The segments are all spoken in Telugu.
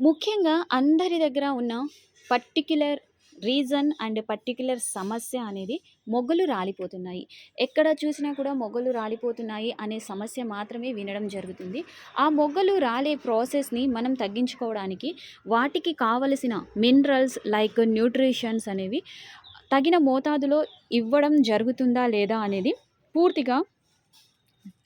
ముఖ్యంగా అందరి దగ్గర ఉన్న పర్టిక్యులర్ రీజన్ అండ్ పర్టిక్యులర్ సమస్య అనేది మొగ్గలు రాలిపోతున్నాయి. ఎక్కడ చూసినా కూడా మొగ్గలు రాలిపోతున్నాయి అనే సమస్య మాత్రమే వినడం జరుగుతుంది. ఆ మొగ్గలు రాలే ప్రాసెస్ని మనం తగ్గించుకోవడానికి వాటికి కావలసిన మినరల్స్ లైక్ న్యూట్రిషన్స్ అనేవి తగిన మోతాదులో ఇవ్వడం జరుగుతుందా లేదా అనేది పూర్తిగా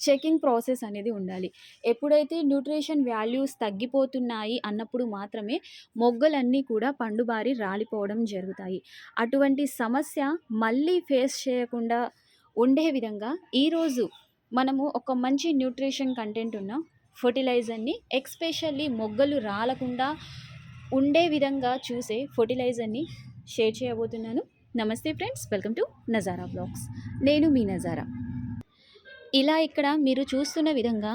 చెకింగ్ ప్రాసెస్ అనేది ఉండాలి. ఎప్పుడైతే న్యూట్రిషన్ వాల్యూస్ తగ్గిపోతున్నాయి అన్నప్పుడు మాత్రమే మొగ్గలన్నీ కూడా పండుబారి రాలిపోవడం జరుగుతాయి. అటువంటి సమస్య మళ్ళీ ఫేస్ చేయకుండా ఉండే విధంగా ఈరోజు మనము ఒక మంచి న్యూట్రిషన్ కంటెంట్ ఉన్న ఫర్టిలైజర్ని ఎక్స్పెషల్లీ మొగ్గలు రాలకుండా ఉండే విధంగా చూసే ఫర్టిలైజర్ని షేర్ చేయబోతున్నాను. నమస్తే friends welcome to Nazara blogs. నేను మీ నజారా. ఇలా ఇక్కడ మీరు చూస్తున్న విధంగా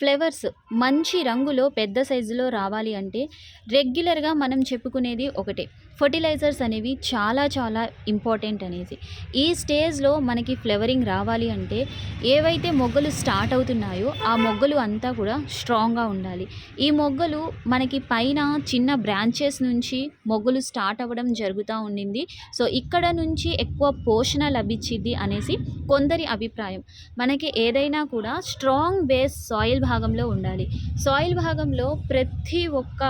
ఫ్లేవర్స్ మంచి రంగులో పెద్ద సైజులో రావాలి అంటే రెగ్యులర్గా మనం చెప్పుకునేది ఒకటే. ఫర్టిలైజర్స్ అనేవి చాలా చాలా ఇంపార్టెంట్ అనేది ఈ స్టేజ్లో మనకి ఫ్లవరింగ్ రావాలి అంటే ఏవైతే మొగ్గలు స్టార్ట్ అవుతున్నాయో ఆ మొగ్గలు అంతా కూడా స్ట్రాంగ్గా ఉండాలి. ఈ మొగ్గలు మనకి పైన చిన్న బ్రాంచెస్ నుంచి మొగ్గలు స్టార్ట్ అవ్వడం జరుగుతూ ఉండింది. సో ఇక్కడ నుంచి ఎక్కువ పోషణ లభించింది అనేసి కొందరి అభిప్రాయం. మనకి ఏదైనా కూడా స్ట్రాంగ్ బేస్ సాయిల్ భాగంలో ఉండాలి. సాయిల్ భాగంలో ప్రతి ఒక్క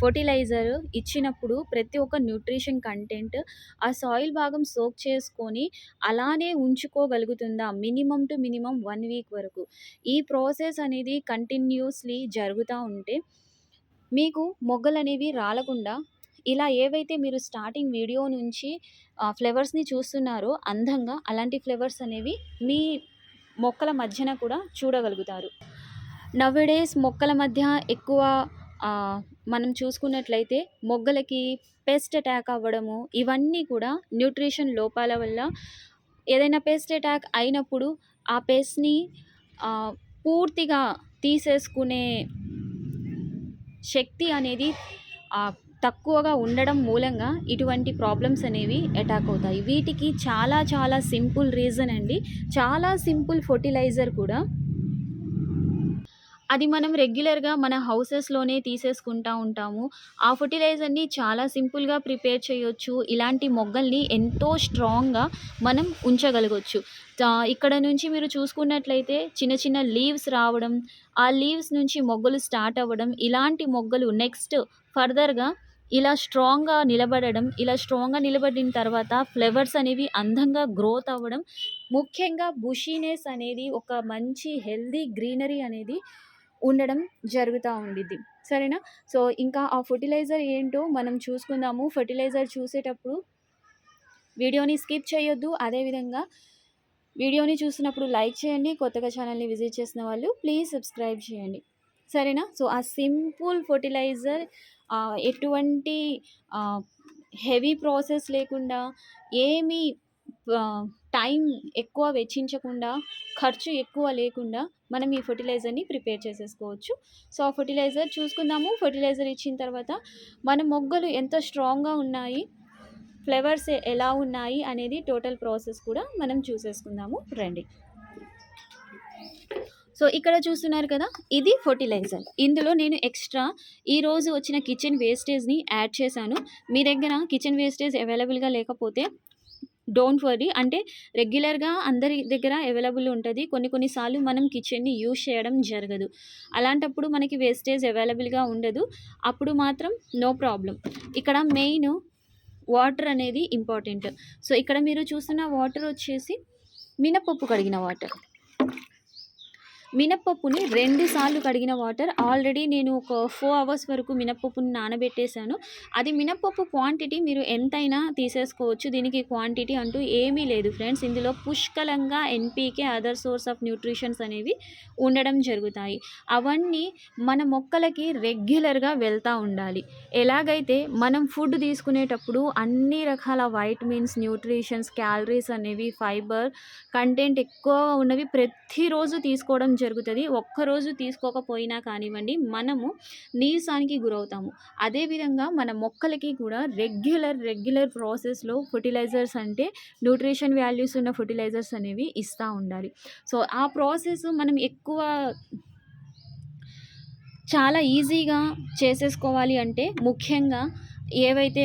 ఫర్టిలైజర్ ఇచ్చినప్పుడు ప్రతి ఒక్క న్యూట్రిషన్ కంటెంట్ ఆ సాయిల్ భాగం సోక్ చేసుకొని అలానే ఉంచుకోగలుగుతుందా? Minimum to minimum one week వరకు. ఈ ప్రాసెస్ అనేది కంటిన్యూస్లీ జరుగుతూ ఉంటే మీకు మొగ్గలు అనేవి రాలకుండా ఇలా ఏవైతే మీరు స్టార్టింగ్ వీడియో నుంచి ఫ్లేవర్స్ని చూస్తున్నారో అందంగా అలాంటి ఫ్లేవర్స్ అనేవి మీ మొక్కల మధ్యన కూడా చూడగలుగుతారు. నవ్వేడేస్ మొక్కల మధ్య ఎక్కువ మనం చూసుకున్నట్లయితే మొగ్గలకి పెస్ట్ అటాక్ అవ్వడము ఇవన్నీ కూడా న్యూట్రిషన్ లోపాల వల్ల ఏదైనా పెస్ట్ అటాక్ అయినప్పుడు ఆ పెస్ట్ని పూర్తిగా తీసేసుకునే శక్తి అనేది తక్కువగా ఉండడం మూలంగా ఇటువంటి ప్రాబ్లమ్స్ అనేవి అటాక్ అవుతాయి. వీటికి చాలా చాలా సింపుల్ రీజన్ అండి. చాలా సింపుల్ ఫర్టిలైజర్ కూడా అది మనం రెగ్యులర్గా మన హౌసెస్లోనే తీసేసుకుంటా ఉంటాము. ఆ ఫర్టిలైజర్ని చాలా సింపుల్గా ప్రిపేర్ చేయొచ్చు. ఇలాంటి మొగ్గల్ని ఎంతో స్ట్రాంగ్గా మనం ఉంచగలగచ్చు. ఇక్కడ నుంచి మీరు చూసుకున్నట్లయితే చిన్న చిన్న లీవ్స్ రావడం ఆ లీవ్స్ నుంచి మొగ్గలు స్టార్ట్ అవ్వడం ఇలాంటి మొగ్గలు నెక్స్ట్ ఫర్దర్గా ఇలా స్ట్రాంగ్గా నిలబడడం ఇలా స్ట్రాంగ్గా నిలబడిన తర్వాత ఫ్లవర్స్ అనేవి అందంగా గ్రోత్ అవ్వడం ముఖ్యంగా బుషీనెస్ అనేది ఒక మంచి హెల్దీ గ్రీనరీ అనేది ఉండడం జరుగుతూ ఉండిద్ది. సరేనా? సో ఇంకా ఆ ఫర్టిలైజర్ ఏంటో మనం చూసుకుందాము. ఫర్టిలైజర్ చూసేటప్పుడు వీడియోని స్కిప్ చేయొద్దు. అదేవిధంగా వీడియోని చూసినప్పుడు లైక్ చేయండి. కొత్తగా ఛానల్ని విజిట్ చేసిన వాళ్ళు ప్లీజ్ సబ్స్క్రైబ్ చేయండి. సరేనా? సో ఆ సింపుల్ ఫర్టిలైజర్ ఎటువంటి హెవీ ప్రాసెస్ లేకుండా ఏమీ టైం ఎక్కువ వెచ్చించకుండా ఖర్చు ఎక్కువ లేకుండా మనం ఈ ఫర్టిలైజర్ని ప్రిపేర్ చేసేసుకోవచ్చు. సో ఆ ఫర్టిలైజర్ చూసుకుందాము. ఫర్టిలైజర్ ఇచ్చిన తర్వాత మన మొగ్గలు ఎంత స్ట్రాంగ్గా ఉన్నాయి ఫ్లవర్స్ ఎలా ఉన్నాయి అనేది టోటల్ ప్రాసెస్ కూడా మనం చూసేసుకుందాము. రండి. సో ఇక్కడ చూస్తున్నారు కదా ఇది ఫర్టిలైజర్. ఇందులో నేను ఎక్స్ట్రా ఈరోజు వచ్చిన కిచెన్ వేస్టేజ్ని యాడ్ చేశాను. మీ దగ్గర కిచెన్ వేస్టేజ్ అవైలబుల్గా లేకపోతే డోంట్ వరీ. అంటే రెగ్యులర్గా అందరి దగ్గర అవైలబుల్ ఉంటుంది. కొన్ని కొన్నిసార్లు మనం కిచెన్ని యూజ్ చేయడం జరగదు. అలాంటప్పుడు మనకి వేస్టేజ్ అవైలబుల్గా ఉండదు. అప్పుడు మాత్రం నో ప్రాబ్లం ఇక్కడ మెయిన్ వాటర్ అనేది ఇంపార్టెంట్. సో ఇక్కడ మీరు చూస్తున్న వాటర్ వచ్చేసి మినపప్పు కడిగిన వాటర్. మినప్పప్పుని రెండు సార్లు కడిగిన వాటర్ ఆల్రెడీ నేను ఒక ఫోర్ అవర్స్ వరకు మినప్పప్పుని నానబెట్టేశాను. అది మినప్పప్పు క్వాంటిటీ మీరు ఎంతైనా తీసేసుకోవచ్చు. దీనికి క్వాంటిటీ అంటూ ఏమీ లేదు ఫ్రెండ్స్. ఇందులో పుష్కలంగా NPK other source of nutritions అనేవి ఉండడం జరుగుతాయి. అవన్నీ మన మొక్కలకి రెగ్యులర్గా వెళ్తూ ఉండాలి. ఎలాగైతే మనం ఫుడ్ తీసుకునేటప్పుడు అన్ని రకాల వైటమిన్స్ న్యూట్రిషన్స్ క్యాలరీస్ అనేవి ఫైబర్ కంటెంట్ ఎక్కువ ఉన్నవి ప్రతిరోజు తీసుకోవడం జరుగుతుంది ఒక్కరోజు తీసుకోకపోయినా కానివ్వండి మనము నీరసానికి గురవుతాము. అదేవిధంగా మన మొక్కలకి కూడా రెగ్యులర్ రెగ్యులర్ ప్రాసెస్లో ఫర్టిలైజర్స్ అంటే న్యూట్రిషన్ వాల్యూస్ ఉన్న ఫర్టిలైజర్స్ అనేవి ఇస్తూ ఉండాలి. సో ఆ ప్రాసెస్ మనం ఎక్కువ చాలా ఈజీగా చేసేసుకోవాలి అంటే ముఖ్యంగా ఏవైతే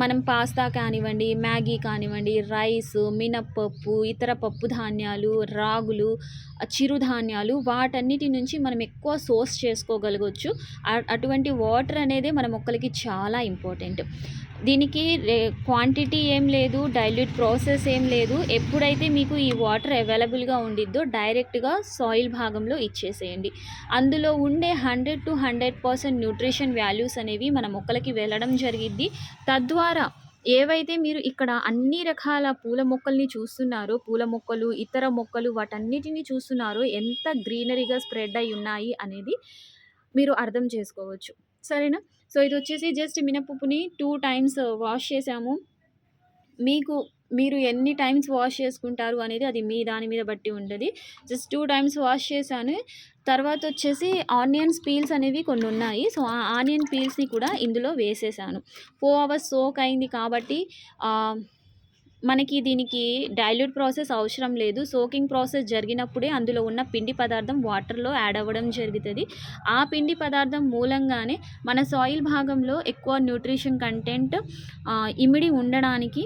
మనం పాస్తా కానివ్వండి మ్యాగీ కానివ్వండి రైస్ మినప్పప్పు ఇతర పప్పు ధాన్యాలు రాగులు చిరుధాన్యాలు వాటన్నిటి నుంచి మనం ఎక్కువ సోర్స్ చేసుకోగలగవచ్చు అటువంటి వాటర్ అనేది మన మొక్కలకి చాలా ఇంపార్టెంట్. దీనికి క్వాంటిటీ ఏం లేదు డైల్యూట్ ప్రాసెస్ ఏం లేదు. ఎప్పుడైతే మీకు ఈ వాటర్ అవైలబుల్గా ఉండిద్దో డైరెక్ట్గా సాయిల్ భాగంలో ఇచ్చేసేయండి. అందులో ఉండే hundred to hundred percent nutrition values అనేవి మన మొక్కలకి వెళ్ళడం జరిగింది. జరిగిద్ది. తద్వారా ఏవైతే మీరు ఇక్కడ అన్ని రకాల పూల మొక్కల్ని చూస్తున్నారో పూల మొక్కలు ఇతర మొక్కలు వాటన్నిటిని చూస్తున్నారో ఎంత గ్రీనరీగా స్ప్రెడ్ అయి ఉన్నాయి అనేది మీరు అర్థం చేసుకోవచ్చు. సరేనా? సో ఇది వచ్చేసి జస్ట్ మినపప్పుని టూ టైమ్స్ వాష్ చేసాము మీకు మీరు ఎన్ని టైమ్స్ వాష్ చేసుకుంటారు అనేది అది మీ దాని మీద బట్టి ఉంటుంది. జస్ట్ టూ టైమ్స్ వాష్ చేశాను. తర్వాత వచ్చేసి ఆనియన్స్ పీల్స్ అనేవి కొన్ని ఉన్నాయి. సో ఆ ఆనియన్ పీల్స్ని కూడా ఇందులో వేసేసాను. ఫోర్ అవర్స్ సోక్ అయింది కాబట్టి మనకి దీనికి డైల్యూట్ ప్రాసెస్ అవసరం లేదు. సోకింగ్ ప్రాసెస్ జరిగినప్పుడే అందులో ఉన్న పిండి పదార్థం వాటర్లో యాడ్ అవ్వడం జరుగుతుంది. ఆ పిండి పదార్థం మూలంగానే మన సాయిల్ భాగంలో ఎక్కువ న్యూట్రిషన్ కంటెంట్ ఇమిడి ఉండడానికి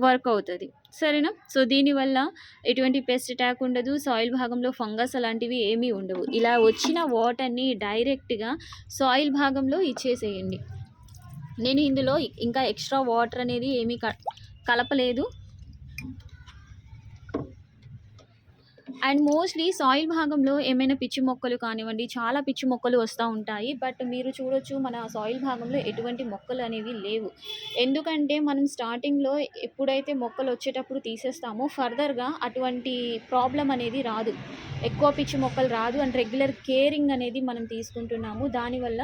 వర్క్ అవుతుంది. సరేనా? సో దీనివల్ల ఎటువంటి పెస్ట్ అటాక్ ఉండదు. సాయిల్ భాగంలో ఫంగస్ అలాంటివి ఏమీ ఉండవు. ఇలా వచ్చిన వాటర్ని డైరెక్ట్గా సాయిల్ భాగంలో ఇచ్చేసేయండి. నేను ఇందులో ఇంకా ఎక్స్ట్రా వాటర్ అనేది ఏమీ క కలపలేదు. అండ్ మోస్ట్లీ సాయిల్ భాగంలో ఏమైనా పిచ్చి మొక్కలు కానివ్వండి చాలా పిచ్చి మొక్కలు వస్తూ ఉంటాయి. బట్ మీరు చూడొచ్చు మన సాయిల్ భాగంలో ఎటువంటి మొక్కలు అనేవి లేవు. ఎందుకంటే మనం స్టార్టింగ్లో ఎప్పుడైతే మొక్కలు వచ్చేటప్పుడు తీసేస్తామో ఫర్దర్గా అటువంటి ప్రాబ్లం అనేది రాదు. ఎక్కువ పిచ్చి మొక్కలు రాదు అండ్ రెగ్యులర్ కేరింగ్ అనేది మనం తీసుకుంటున్నాము. దానివల్ల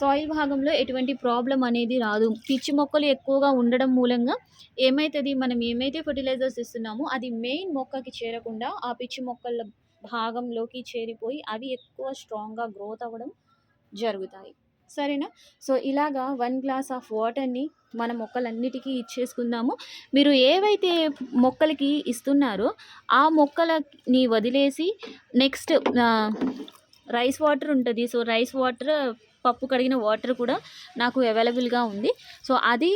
సాయిల్ భాగంలో ఎటువంటి ప్రాబ్లం అనేది రాదు. పిచ్చి మొక్కలు ఎక్కువగా ఉండడం మూలంగా ఏమవుతుంది మనం ఏమైతే ఫర్టిలైజర్స్ ఇస్తున్నామో అది మెయిన్ మొక్కకి చేరకుండా ఆ పిచ్చి మొక్కల భాగంలోకి చేరిపోయి అవి ఎక్కువ స్ట్రాంగ్గా గ్రోత్ అవ్వడం జరుగుతాయి. సరేనా? సో ఇలాగా వన్ గ్లాస్ ఆఫ్ వాటర్ని మన మొక్కలన్నిటికీ ఇచ్చేసుకుందాము. మీరు ఏవైతే మొక్కలకి ఇస్తున్నారో ఆ మొక్కలని వదిలేసి నెక్స్ట్ రైస్ వాటర్ ఉంటుంది. సో రైస్ వాటర్ పప్పు కడిగిన వాటర్ కూడా నాకు అవైలబుల్గా ఉంది. సో అది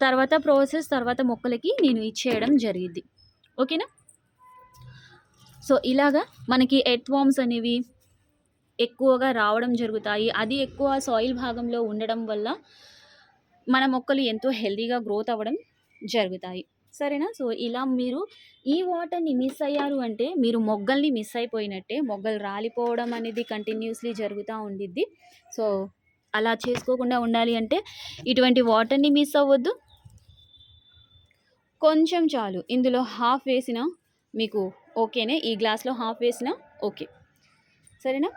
తర్వాత ప్రాసెస్ తర్వాత మొక్కలకి నేను ఇచ్చేయడం జరిగింది. ఓకేనా? సో ఇలాగా మనకి ఎర్త్ వామ్స్ అనేవి ఎక్కువగా రావడం జరుగుతాయి. అది ఎక్కువ సాయిల్ భాగంలో ఉండడం వల్ల మన మొక్కలు ఎంతో హెల్దీగా గ్రోత్ అవ్వడం జరుగుతాయి. సరేనా? సో ఇలా మీరు ఈ వాటర్ని మిస్ అయ్యారు అంటే మీరు మొగ్గల్ని మిస్ అయిపోయినట్టే మొగ్గలు రాలిపోవడం అనేది కంటిన్యూస్లీ జరుగుతూ ఉండిద్ది. సో అలా చేసుకోకుండా ఉండాలి అంటే ఇటువంటి వాటర్ని మిస్ అవ్వద్దు. కొంచెం చాలు. ఇందులో హాఫ్ వేసిన మీకు ఓకేనే ఈ గ్లాస్లో హాఫ్ వేసిన ఓకే సరేనా?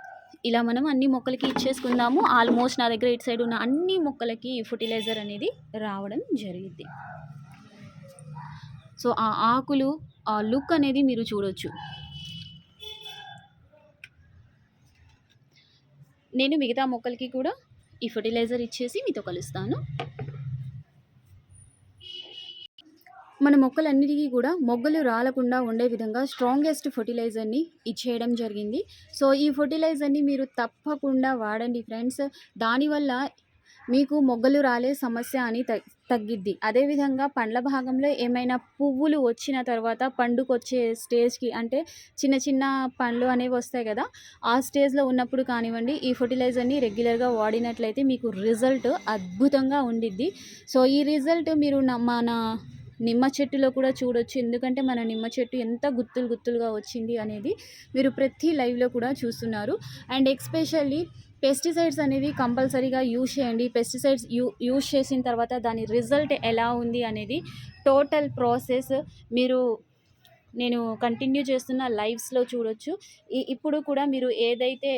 ఇలా మనం అన్ని మొక్కలకి ఇచ్చేసుకుందాము. ఆల్మోస్ట్ నా దగ్గర ఇటు సైడ్ ఉన్న అన్ని మొక్కలకి ఫర్టిలైజర్ అనేది రావడం జరిగింది. సో ఆ ఆకులు ఆ లుక్ అనేది మీరు చూడొచ్చు. నేను మిగతా మొక్కలకి కూడా ఈ ఫర్టిలైజర్ ఇచ్చేసి మీతో కలుస్తాను. మన మొక్కలన్నిటికీ కూడా మొగ్గలు రాలకుండా ఉండే విధంగా స్ట్రాంగెస్ట్ ఫర్టిలైజర్ని ఇచ్చేయడం జరిగింది. సో ఈ ఫర్టిలైజర్ని మీరు తప్పకుండా వాడండి ఫ్రెండ్స్ దానివల్ల మీకు మొగ్గలు రాలే సమస్య అని తగ్- తగ్గిద్ది. అదేవిధంగా పండ్ల భాగంలో ఏమైనా పువ్వులు వచ్చిన తర్వాత పండుకొచ్చే స్టేజ్కి అంటే చిన్న చిన్న పండ్లు అనేవి వస్తాయి కదా ఆ స్టేజ్లో ఉన్నప్పుడు కానివ్వండి ఈ ఫర్టిలైజర్ని రెగ్యులర్గా వాడినట్లయితే మీకు రిజల్ట్ అద్భుతంగా ఉండిద్ది. సో ఈ రిజల్ట్ మీరు మన నిమ్మ చెట్టులో కూడా చూడొచ్చు. ఎందుకంటే మన నిమ్మ చెట్టు ఎంత గుత్తులు గుత్తులుగా వచ్చింది అనేది మీరు ప్రతి లైవ్లో కూడా చూస్తున్నారు. అండ్ ఎక్స్పెషల్లీ పెస్టిసైడ్స్ అనేవి కంపల్సరీగా యూజ్ చేయండి. పెస్టిసైడ్స్ యూ యూజ్ చేసిన తర్వాత దాని రిజల్ట్ ఎలా ఉంది అనేది టోటల్ ప్రాసెస్ మీరు నేను కంటిన్యూ చేస్తున్న లైవ్స్లో చూడొచ్చు. ఇప్పుడు కూడా మీరు ఏదైతే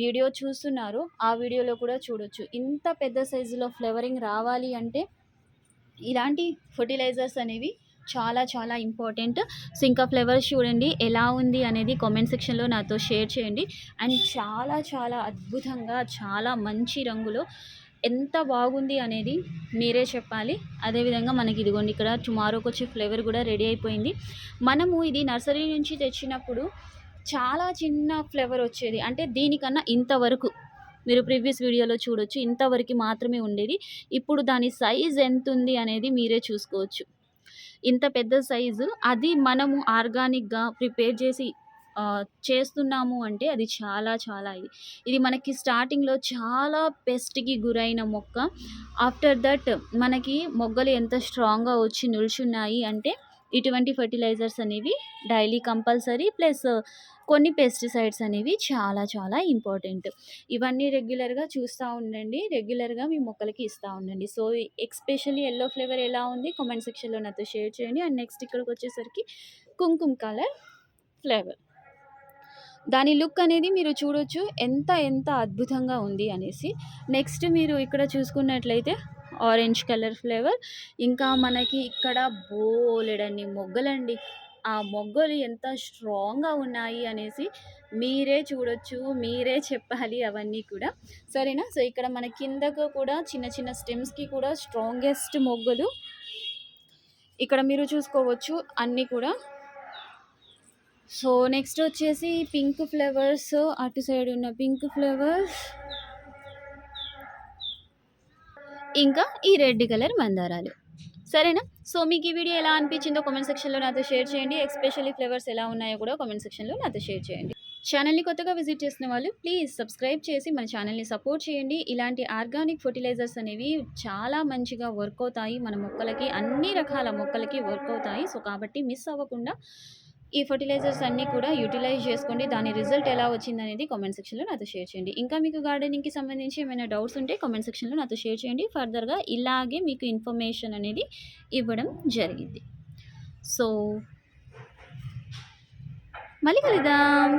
వీడియో చూస్తున్నారో ఆ వీడియోలో కూడా చూడొచ్చు. ఇంత పెద్ద సైజులో ఫ్లవరింగ్ రావాలి అంటే ఇలాంటి ఫర్టిలైజర్స్ అనేవి చాలా చాలా ఇంపార్టెంట్ సో ఇంకా ఫ్లేవర్స్ చూడండి ఎలా ఉంది అనేది కామెంట్ సెక్షన్లో నాతో షేర్ చేయండి. అండ్ చాలా చాలా అద్భుతంగా చాలా మంచి రంగులో ఎంత బాగుంది అనేది మీరే చెప్పాలి. అదేవిధంగా మనకి ఇదిగోండి ఇక్కడ టుమారోకి వచ్చే ఫ్లేవర్ కూడా రెడీ అయిపోయింది. మనము ఇది నర్సరీ నుంచి తెచ్చినప్పుడు చాలా చిన్న ఫ్లేవర్ వచ్చేది. అంటే దీనికన్నా ఇంతవరకు మీరు ప్రీవియస్ వీడియోలో చూడొచ్చు. ఇంతవరకు మాత్రమే ఉండేది. ఇప్పుడు దాని సైజ్ ఎంత ఉంది అనేది మీరే చూసుకోవచ్చు. ఇంత పెద్ద సైజు. అది మనము ఆర్గానిక్గా ప్రిపేర్ చేసి చేస్తున్నాము అంటే అది చాలా చాలా ఇది. ఇది మనకి స్టార్టింగ్లో చాలా పెస్ట్కి గురైన మొక్క. ఆఫ్టర్ దట్ మనకి మొగ్గలు ఎంత స్ట్రాంగ్గా వచ్చి నిల్చున్నాయి అంటే ఇటువంటి ఫర్టిలైజర్స్ అనేవి డైలీ కంపల్సరీ ప్లస్ కొన్ని పెస్టిసైడ్స్ అనేవి చాలా చాలా ఇంపార్టెంట్. ఇవన్నీ రెగ్యులర్గా చూస్తూ ఉండండి. రెగ్యులర్గా మీ మొక్కలకి ఇస్తూ ఉండండి. సో ఎక్స్పెషల్లీ ఎల్లో ఫ్లేవర్ ఎలా ఉంది కామెంట్ సెక్షన్లో నాతో షేర్ చేయండి. అండ్ నెక్స్ట్ ఇక్కడికి వచ్చేసరికి కుంకుమ కలర్ ఫ్లేవర్. దాని లుక్ అనేది మీరు చూడొచ్చు. ఎంత ఎంత అద్భుతంగా ఉంది అనేసి. నెక్స్ట్ మీరు ఇక్కడ చూసుకున్నట్లయితే ఆరెంజ్ కలర్ ఫ్లేవర్. ఇంకా మనకి ఇక్కడ బోలెడన్ని మొగ్గలండి. ఆ మొగ్గలు ఎంత స్ట్రాంగ్గా ఉన్నాయి అనేసి మీరే చూడొచ్చు మీరే చెప్పాలి అవన్నీ కూడా. సరేనా? సో ఇక్కడ మన కిందకు కూడా చిన్న చిన్న స్టెమ్స్కి కూడా స్ట్రాంగెస్ట్ మొగ్గలు ఇక్కడ మీరు చూసుకోవచ్చు అన్నీ కూడా. సో నెక్స్ట్ వచ్చేసి పింక్ ఫ్లేవర్స్. అటు సైడ్ ఉన్న పింక్ ఫ్లేవర్స్. ఇంకా ఈ రెడ్ కలర్ మందారాలు. సరేనా? సో మీకు ఈ వీడియో ఎలా అనిపించిందో కామెంట్ సెక్షన్లో నాతో షేర్ చేయండి. ఎస్పెషల్లీ ఫ్లేవర్స్ ఎలా ఉన్నాయో కూడా కామెంట్ సెక్షన్లో నాతో షేర్ చేయండి. ఛానల్ని కొత్తగా విజిట్ చేసిన వాళ్ళు ప్లీజ్ సబ్స్క్రైబ్ చేసి మన ఛానల్ని సపోర్ట్ చేయండి. ఇలాంటి ఆర్గానిక్ ఫర్టిలైజర్స్ అనేవి చాలా మంచిగా వర్క్ అవుతాయి. మన మొక్కలకి అన్ని రకాల మొక్కలకి వర్క్ అవుతాయి. సో కాబట్టి మిస్ అవ్వకుండా ఈ ఫర్టిలైజర్స్ అన్నీ కూడా యూటిలైజ్ చేసుకోండి. దాని రిజల్ట్ ఎలా వచ్చింది అనేది కామెంట్ సెక్షన్లో నాతో షేర్ చేయండి. ఇంకా మీకు గార్డెనింగ్కి సంబంధించి ఏమైనా డౌట్స్ ఉంటే కామెంట్ సెక్షన్లో నాతో షేర్ చేయండి. ఫర్దర్గా ఇలాగే మీకు ఇన్ఫర్మేషన్ అనేది ఇవ్వడం జరిగింది. సో మళ్ళీ కలుద్దాం.